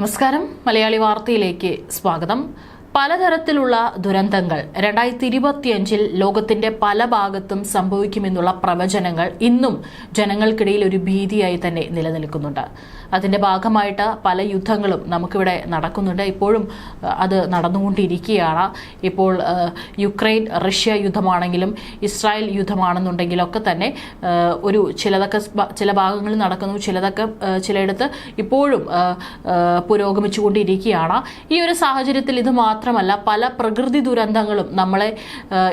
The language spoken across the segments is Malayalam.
നമസ്കാരം. മലയാളി വാർത്തയിലേക്ക് സ്വാഗതം. പലതരത്തിലുള്ള ദുരന്തങ്ങൾ രണ്ടായിരത്തി ഇരുപത്തിയഞ്ചിൽ ലോകത്തിന്റെ പല ഭാഗത്തും സംഭവിക്കുമെന്നുള്ള പ്രവചനങ്ങൾ ഇന്നും ജനങ്ങൾക്കിടയിൽ ഒരു ഭീതിയായി തന്നെ നിലനിൽക്കുന്നുണ്ട്. അതിന്റെ ഭാഗമായിട്ട് പല യുദ്ധങ്ങളും നമുക്കിവിടെ നടക്കുന്നുണ്ട്. ഇപ്പോഴും അത് നടന്നുകൊണ്ടിരിക്കുകയാണ്. ഇപ്പോൾ യുക്രൈൻ റഷ്യ യുദ്ധമാണെങ്കിലും ഇസ്രായേൽ യുദ്ധമാണെന്നുണ്ടെങ്കിലും ഒക്കെ തന്നെ ഒരു ചിലതൊക്കെ ചില ഭാഗങ്ങളിൽ നടക്കുന്നു ചിലതൊക്കെ ചിലയിടത്ത് ഇപ്പോഴും പുരോഗമിച്ചുകൊണ്ടിരിക്കുകയാണ്. ഈ ഒരു സാഹചര്യത്തിൽ ഇത് മാത്രമല്ല പല പ്രകൃതി ദുരന്തങ്ങളും നമ്മളെ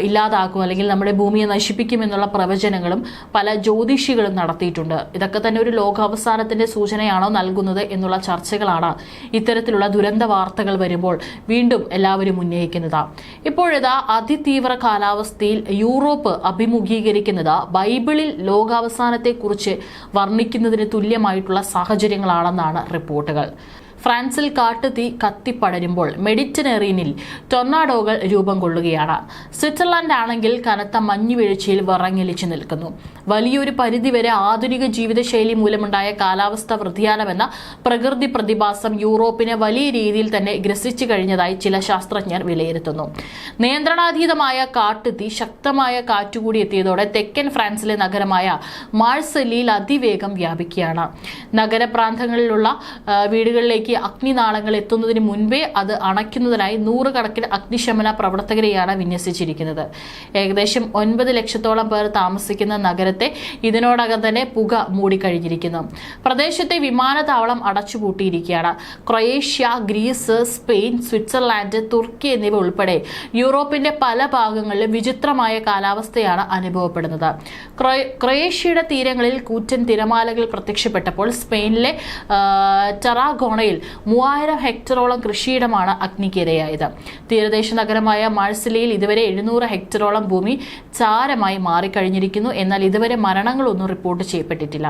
ഇല്ലാതാക്കും അല്ലെങ്കിൽ നമ്മുടെ ഭൂമിയെ നശിപ്പിക്കുമെന്നുള്ള പ്രവചനങ്ങളും പല ജ്യോതിഷികളും നടത്തിയിട്ടുണ്ട്. ഇതൊക്കെ തന്നെ ഒരു ലോകാവസാനത്തിന്റെ സൂചനയാണോ. നൽകുന്നത് എന്നുള്ള ചർച്ചകളാണ് ഇത്തരത്തിലുള്ള ദുരന്ത വാർത്തകൾ വരുമ്പോൾ വീണ്ടും എല്ലാവരും ഉന്നയിക്കുന്നത്. ഇപ്പോഴിതാ അതിതീവ്ര കാലാവസ്ഥയിൽ യൂറോപ്പ് അഭിമുഖീകരിക്കുന്നത് ബൈബിളിൽ ലോകാവസാനത്തെക്കുറിച്ച് വർണിക്കുന്നതിന് തുല്യമായിട്ടുള്ള സാഹചര്യങ്ങളാണെന്നാണ് റിപ്പോർട്ടുകൾ. ഫ്രാൻസിൽ കാട്ടുതീ കത്തിപ്പടരുമ്പോൾ മെഡിറ്ററേനിയനിൽ ടൊർണാഡോകൾ രൂപം കൊള്ളുകയാണ്. സ്വിറ്റ്സർലൻഡ് ആണെങ്കിൽ കനത്ത മഞ്ഞുവീഴ്ചയിൽ വിറങ്ങലിച്ചു നിൽക്കുന്നു. വലിയൊരു പരിധിവരെ ആധുനിക ജീവിതശൈലി മൂലമുണ്ടായ കാലാവസ്ഥ വ്യതിയാനമെന്ന പ്രകൃതി പ്രതിഭാസം യൂറോപ്പിനെ വലിയ രീതിയിൽ തന്നെ ഗ്രസിച്ചു കഴിഞ്ഞതായി ചില ശാസ്ത്രജ്ഞർ വിലയിരുത്തുന്നു. നിയന്ത്രണാതീതമായ കാട്ടുതീ ശക്തമായ കാറ്റുകൂടി എത്തിയതോടെ തെക്കൻ ഫ്രാൻസിലെ നഗരമായ മാഴ്സലിയിൽ അതിവേഗം വ്യാപിക്കുകയാണ്. നഗരപ്രാന്തങ്ങളിലുള്ള ആ, വീടുകളിലേക്ക് അഗ്നിനാളങ്ങൾ എത്തുന്നതിന് മുൻപേ അത് അണയ്ക്കുന്നതിനായി നൂറുകണക്കിന് അഗ്നിശമന പ്രവർത്തകരെയാണ് വിന്യസിച്ചിരിക്കുന്നത്. ഏകദേശം ഒൻപത് ലക്ഷത്തോളം പേർ താമസിക്കുന്ന നഗരത്തെ ഇതിനോടകം തന്നെ പുക മൂടിക്കഴിഞ്ഞിരിക്കുന്നു. പ്രദേശത്തെ വിമാനത്താവളം അടച്ചുപൂട്ടിയിരിക്കുകയാണ്. ക്രൊയേഷ്യ ഗ്രീസ് സ്പെയിൻ സ്വിറ്റ്സർലാൻഡ് തുർക്കി എന്നിവ ഉൾപ്പെടെ യൂറോപ്പിന്റെ പല ഭാഗങ്ങളിലും വിചിത്രമായ കാലാവസ്ഥയാണ് അനുഭവപ്പെടുന്നത്. ക്രൊ- ക്രൊയേഷ്യയുടെ തീരങ്ങളിൽ കൂറ്റൻ തിരമാലകൾ പ്രത്യക്ഷപ്പെട്ടപ്പോൾ സ്പെയിനിലെ ടെറാഗോണയിൽ മൂവായിരം ഹെക്ടറോളം കൃഷിയിടമാണ് അഗ്നിക്കിരയായത്. തീരദേശ നഗരമായ മാഴ്സലിയിൽ ഇതുവരെ എഴുന്നൂറ് ഹെക്ടറോളം ഭൂമി ചാരമായി മാറിക്കഴിഞ്ഞിരിക്കുന്നു. എന്നാൽ ഇതുവരെ മരണങ്ങളൊന്നും റിപ്പോർട്ട് ചെയ്യപ്പെട്ടിട്ടില്ല.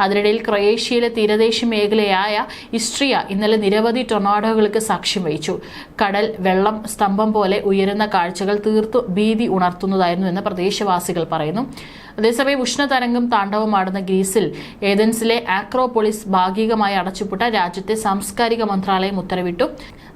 അതിനിടയിൽ ക്രൊയേഷ്യയിലെ തീരദേശ മേഖലയായ ഇസ്ട്രിയ ഇന്നലെ നിരവധി ടൊർണാഡോകൾക്ക് സാക്ഷ്യം വഹിച്ചു. കടൽ വെള്ളം സ്തംഭം പോലെ ഉയരുന്ന കാഴ്ചകൾ തീർത്തു ഭീതി ഉണർത്തുന്നതായിരുന്നു എന്ന് പ്രദേശവാസികൾ പറയുന്നു. അതേസമയം ഉഷ്ണതരംഗം താണ്ഡവമാടുന്ന ഗ്രീസിൽ ഏതൻസിലെ ആക്രോപോളിസ് ഭാഗികമായി അടച്ചുപൂട്ട രാജ്യത്തെ സാംസ്കാരിക മന്ത്രാലയം ഉത്തരവിട്ടു.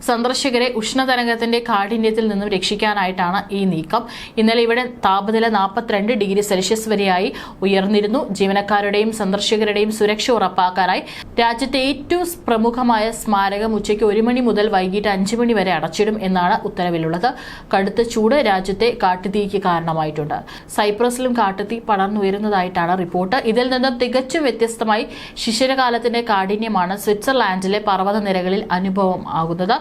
സന്ദർശകരെ ഉഷ്ണതരംഗത്തിന്റെ കാഠിന്യത്തിൽ നിന്നും രക്ഷിക്കാനായിട്ടാണ് ഈ നീക്കം. ഇന്നലെ ഇവിടെ താപനില നാൽപ്പത്തിരണ്ട് ഡിഗ്രി സെൽഷ്യസ് വരെയായി ഉയർന്നിരുന്നു. ജീവനക്കാരുടെയും സന്ദർശകരുടെയും സുരക്ഷ ഉറപ്പാക്കാനായി രാജ്യത്തെ ഏറ്റവും പ്രമുഖമായ സ്മാരകം ഉച്ചയ്ക്ക് ഒരു മണി മുതൽ വൈകിട്ട് അഞ്ച് മണി വരെ അടച്ചിടും എന്നാണ് ഉത്തരവിലുള്ളത്. കടുത്ത ചൂട് രാജ്യത്തെ കാട്ടുതീക്ക് കാരണമായിട്ടുണ്ട്. സൈപ്രസിലും കാട്ടുതീ പടർന്നുയരുന്നതായിട്ടാണ് റിപ്പോർട്ട്. ഇതിൽ നിന്നും തികച്ചും വ്യത്യസ്തമായി ശിശിരകാലത്തിന്റെ കാഠിന്യമാണ് സ്വിറ്റ്സർലാൻഡിലെ പർവത നിരകളിൽ അനുഭവം ആകുന്നത്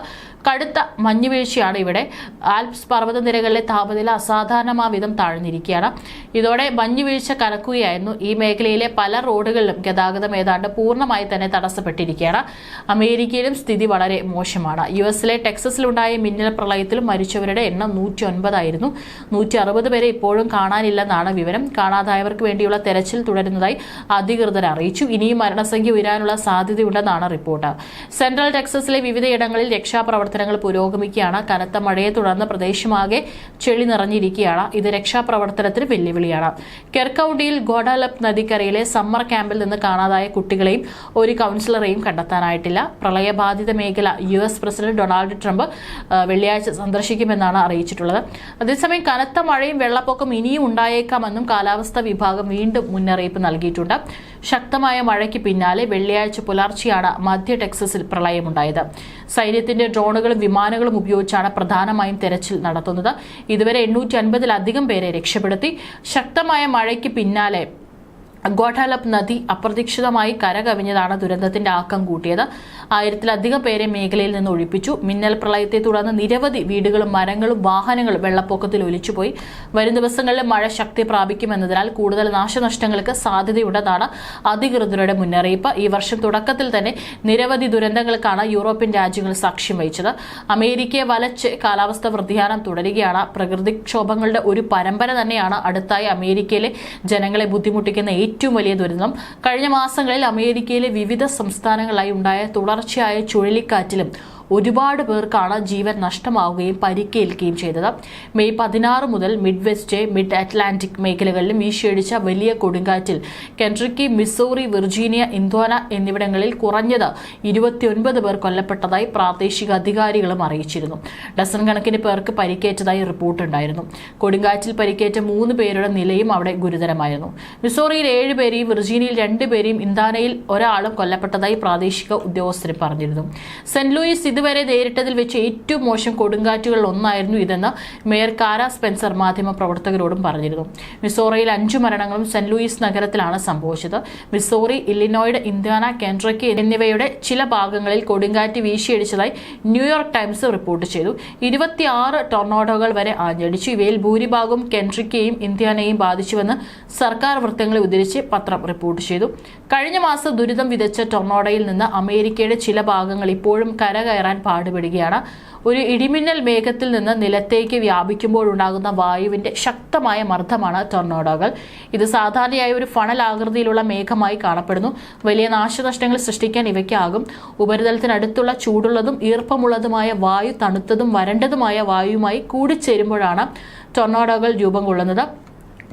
കടുത്ത മഞ്ഞുവീഴ്ചയാണ് ഇവിടെ. ആൽപ്സ് പർവതനിരകളിലെ താപനില അസാധാരണമായ വിധം താഴ്ന്നിരിക്കുകയാണ്. ഇതോടെ മഞ്ഞുവീഴ്ച കലക്കുകയായിരുന്നു. ഈ മേഖലയിലെ പല റോഡുകളിലും ഗതാഗതം ഏതാണ്ട് പൂർണമായി തന്നെ തടസ്സപ്പെട്ടിരിക്കുകയാണ്. അമേരിക്കയിലും സ്ഥിതി വളരെ മോശമാണ്. യു എസിലെ ടെക്സസിലുണ്ടായ മിന്നൽ പ്രളയത്തിലും മരിച്ചവരുടെ എണ്ണം നൂറ്റി ഒൻപതായിരുന്നു നൂറ്റി അറുപത് പേരെ ഇപ്പോഴും കാണാനില്ലെന്നാണ് വിവരം. കാണാതായവർക്ക് വേണ്ടിയുള്ള തെരച്ചിൽ തുടരുന്നതായി അധികൃതർ അറിയിച്ചു. ഇനിയും മരണസംഖ്യ ഉയരാനുള്ള സാധ്യതയുണ്ടെന്നാണ് റിപ്പോർട്ട്. സെൻട്രൽ ടെക്സസിലെ വിവിധയിടങ്ങളിൽ രക്ഷാപ്രവർത്തനങ്ങൾ പുരോഗമിക്കുകയാണ്. കനത്ത മഴയെ തുടർന്ന് പ്രദേശമാകെ ചെളി നിറഞ്ഞിരിക്കുകയാണ്. ഇത് രക്ഷാപ്രവർത്തനത്തിന് വെല്ലുവിളിയാണ്. കെർക്കൌണ്ടിയിൽ ഗോഡാലപ് നദിക്കരയിലെ സമ്മർ ക്യാമ്പിൽ നിന്ന് കാണാതായ കുട്ടികളെയും ഒരു കൗൺസിലറെയും കണ്ടെത്താനായിട്ടില്ല. പ്രളയബാധിത മേഖല U S president Donald Trump വെള്ളിയാഴ്ച സന്ദർശിക്കുമെന്നാണ് അറിയിച്ചിട്ടുള്ളത്. അതേസമയം കനത്ത മഴയും വെള്ളപ്പൊക്കം ഇനിയും ഉണ്ടായേക്കാമെന്നും കാലാവസ്ഥാ വിഭാഗം വീണ്ടും മുന്നറിയിപ്പ് നൽകിയിട്ടുണ്ട്. ശക്തമായ മഴയ്ക്ക് പിന്നാലെ വെള്ളിയാഴ്ച പുലർച്ചെയാണ് മധ്യ ടെക്സസിൽ പ്രളയമുണ്ടായത്. സൈന്യത്തിന്റെ ഡ്രോണുകളും വിമാനങ്ങളും ഉപയോഗിച്ചാണ് പ്രധാനമായും തെരച്ചിൽ നടത്തുന്നത്. ഇതുവരെ എണ്ണൂറ്റി അൻപതിലധികം പേരെ രക്ഷപ്പെടുത്തി. ശക്തമായ മഴയ്ക്ക് പിന്നാലെ ഗോട്ടാലപ്പ് നദി അപ്രതീക്ഷിതമായി കരകവിഞ്ഞതാണ് ദുരന്തത്തിന്റെ ആക്കം കൂട്ടിയത്. ആയിരത്തിലധികം പേരെ മേഖലയിൽ നിന്ന് ഒഴിപ്പിച്ചു. മിന്നൽ പ്രളയത്തെ തുടർന്ന് നിരവധി വീടുകളും മരങ്ങളും വാഹനങ്ങളും വെള്ളപ്പൊക്കത്തിൽ ഒലിച്ചുപോയി. വരും ദിവസങ്ങളിൽ മഴ ശക്തി പ്രാപിക്കുമെന്നതിനാൽ കൂടുതൽ നാശനഷ്ടങ്ങൾക്ക് സാധ്യതയുണ്ടെന്നാണ് അധികൃതരുടെ മുന്നറിയിപ്പ്. ഈ വർഷം തുടക്കത്തിൽ തന്നെ നിരവധി ദുരന്തങ്ങൾക്കാണ് യൂറോപ്യൻ രാജ്യങ്ങൾ സാക്ഷ്യം വഹിച്ചത്. അമേരിക്കയെ വലച്ച് കാലാവസ്ഥ വ്യതിയാനം തുടരുകയാണ്. പ്രകൃതിക്ഷോഭങ്ങളുടെ ഒരു പരമ്പര തന്നെയാണ് അടുത്തായി അമേരിക്കയിലെ ജനങ്ങളെ ബുദ്ധിമുട്ടിക്കുന്ന ഏറ്റവും വലിയ ദുരന്തം. കഴിഞ്ഞ മാസങ്ങളിൽ അമേരിക്കയിലെ വിവിധ സംസ്ഥാനങ്ങളായി ഉണ്ടായ തുടർച്ചയായ ചുഴലിക്കാറ്റിലും ഒരുപാട് പേർക്കാണ് ജീവൻ നഷ്ടമാവുകയും പരിക്കേൽക്കുകയും ചെയ്തത്. മെയ് പതിനാറ് മുതൽ മിഡ് വെസ്റ്റ് മിഡ് അറ്റ്ലാന്റിക് മേഖലകളിലും വീശിയടിച്ച വലിയ കൊടുങ്കാറ്റിൽ കെൻട്രിക്കി മിസോറി വിർജീനിയ ഇന്തോന എന്നിവിടങ്ങളിൽ കുറഞ്ഞത് ഇരുപത്തിയൊൻപത് പേർ കൊല്ലപ്പെട്ടതായി പ്രാദേശിക അധികാരികളും അറിയിച്ചിരുന്നു. ഡസൺ കണക്കിന് പേർക്ക് പരിക്കേറ്റതായി റിപ്പോർട്ടുണ്ടായിരുന്നു കൊടുങ്കാറ്റിൽ പരിക്കേറ്റ മൂന്ന് പേരുടെ നിലയും അവിടെ ഗുരുതരമായിരുന്നു. മിസോറിയിൽ ഏഴ് പേരെയും വിർജീനിയയിൽ രണ്ട് പേരെയും ഇന്താനയിൽ ഒരാളും കൊല്ലപ്പെട്ടതായി പ്രാദേശിക ഉദ്യോഗസ്ഥർ പറഞ്ഞിരുന്നു. സെന്റ് ലൂയിസ് ഇതുവരെ നേരിട്ടതിൽ വെച്ച് ഏറ്റവും മോശം കൊടുങ്കാറ്റുകളിൽ ഒന്നായിരുന്നു ഇതെന്ന് മേയർ കാര സ്പെൻസർ മാധ്യമ പ്രവർത്തകരോടും പറഞ്ഞിരുന്നു. മിസോറിയിൽ അഞ്ചു മരണങ്ങളും സെന്റ് ലൂയിസ് നഗരത്തിലാണ് സംഭവിച്ചത്. മിസോറി ഇല്ലിനോയിഡ് ഇന്ത്യാന കെൻട്രക്കി എന്നിവയുടെ ചില ഭാഗങ്ങളിൽ കൊടുങ്കാറ്റ് വീശിയടിച്ചതായി ന്യൂയോർക്ക് ടൈംസ് റിപ്പോർട്ട് ചെയ്തു. ഇരുപത്തിയാറ് ടൊർണോഡോകൾ വരെ ആഞ്ഞടിച്ചു. ഇവയിൽ ഭൂരിഭാഗവും കെൻട്രിക്കയും ഇന്ത്യാനയും ബാധിച്ചുവെന്ന് സർക്കാർ വൃത്തങ്ങളെ ഉദ്ധരിച്ച് പത്രം റിപ്പോർട്ട് ചെയ്തു. കഴിഞ്ഞ മാസം ദുരിതം വിതച്ച ടൊർണോഡയിൽ നിന്ന് അമേരിക്കയുടെ ചില ഭാഗങ്ങൾ ഇപ്പോഴും കരകയറാൻ പാടുപെടുകയാണ്. ഒരു ഇടിമിന്നൽ മേഘത്തിൽ നിന്ന് നിലത്തേക്ക് വ്യാപിക്കുമ്പോഴുണ്ടാകുന്ന വായുവിന്റെ ശക്തമായ മർദ്ദമാണ് ടൊർണോഡോകൾ. ഇത് സാധാരണയായി ഒരു ഫണൽ ആകൃതിയിലുള്ള മേഘമായി കാണപ്പെടുന്നു. വലിയ നാശനഷ്ടങ്ങൾ സൃഷ്ടിക്കാൻ ഇവയ്ക്കാകും. ഉപരിതലത്തിനടുത്തുള്ള ചൂടുള്ളതും ഈർപ്പമുള്ളതുമായ വായു തണുത്തതും വരണ്ടതുമായ വായുവുമായി കൂടിച്ചേരുമ്പോഴാണ് ടൊർണോഡോകൾ രൂപം കൊള്ളുന്നത്.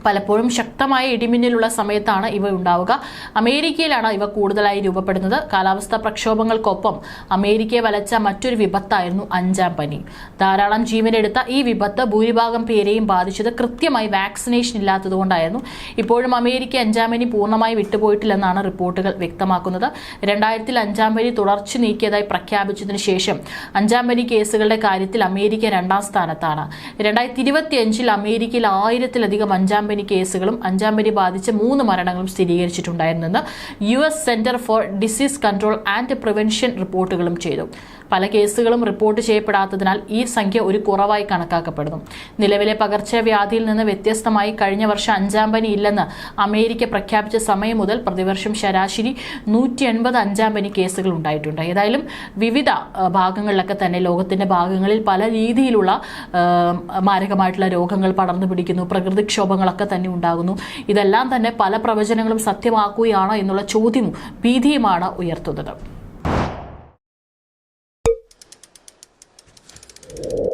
പലപ്പോഴും ശക്തമായ ഇടിമിന്നലുള്ള സമയത്താണ് ഇവ ഉണ്ടാവുക. അമേരിക്കയിലാണ് ഇവ കൂടുതലായി രൂപപ്പെടുന്നത്. കാലാവസ്ഥാ പ്രക്ഷോഭങ്ങൾക്കൊപ്പം അമേരിക്കയെ വലച്ച മറ്റൊരു വിപത്തായിരുന്നു അഞ്ചാം പനി. ധാരാളം ജീവനെടുത്ത ഈ വിപത്ത് ഭൂരിഭാഗം പേരെയും ബാധിച്ചത് കൃത്യമായി വാക്സിനേഷൻ ഇല്ലാത്തതുകൊണ്ടായിരുന്നു. ഇപ്പോഴും അമേരിക്ക അഞ്ചാം പനി പൂർണമായി വിട്ടുപോയിട്ടില്ലെന്നാണ് റിപ്പോർട്ടുകൾ വ്യക്തമാക്കുന്നത്. രണ്ടായിരത്തിൽ അഞ്ചാം പനി തുടർച്ച നീക്കിയതായി പ്രഖ്യാപിച്ചതിന് ശേഷം അഞ്ചാം പനി കേസുകളുടെ കാര്യത്തിൽ അമേരിക്ക രണ്ടാം സ്ഥാനത്താണ്. രണ്ടായിരത്തി ഇരുപത്തിയഞ്ചിൽ അമേരിക്കയിൽ ആയിരത്തിലധികം അഞ്ചാം പനി കേസുകളും അഞ്ചാം പനി ബാധിച്ച മൂന്ന് മരണങ്ങളും സ്ഥിരീകരിച്ചിട്ടുണ്ടായിരുന്നെന്ന് U S centre for disease control and prevention റിപ്പോർട്ടുകളും ചെയ്തു. പല കേസുകളും റിപ്പോർട്ട് ചെയ്യപ്പെടാത്തതിനാൽ ഈ സംഖ്യ ഒരു കുറവായി കണക്കാക്കപ്പെടുന്നു. നിലവിലെ പകർച്ചവ്യാധിയിൽ നിന്ന് വ്യത്യസ്തമായി കഴിഞ്ഞ വർഷം അഞ്ചാം പനി ഇല്ലെന്ന് അമേരിക്ക പ്രഖ്യാപിച്ച സമയം മുതൽ പ്രതിവർഷം ശരാശരി നൂറ്റി എൺപത് അഞ്ചാം പനി കേസുകൾ ഉണ്ടായിട്ടുണ്ട്. ഏതായാലും വിവിധ ഭാഗങ്ങളിലൊക്കെ തന്നെ ലോകത്തിന്റെ ഭാഗങ്ങളിൽ പല രീതിയിലുള്ള മാരകമായിട്ടുള്ള രോഗങ്ങൾ പടർന്നു പിടിക്കുന്നു പ്രകൃതിക്ഷോഭങ്ങളൊക്കെ തന്നെ ഉണ്ടാകുന്നു. ഇതെല്ലാം തന്നെ പല പ്രവചനങ്ങളും സത്യമാക്കുകയാണോ എന്നുള്ള ചോദ്യവും ഭീതിയുമാണ് ഉയർത്തുന്നത്. you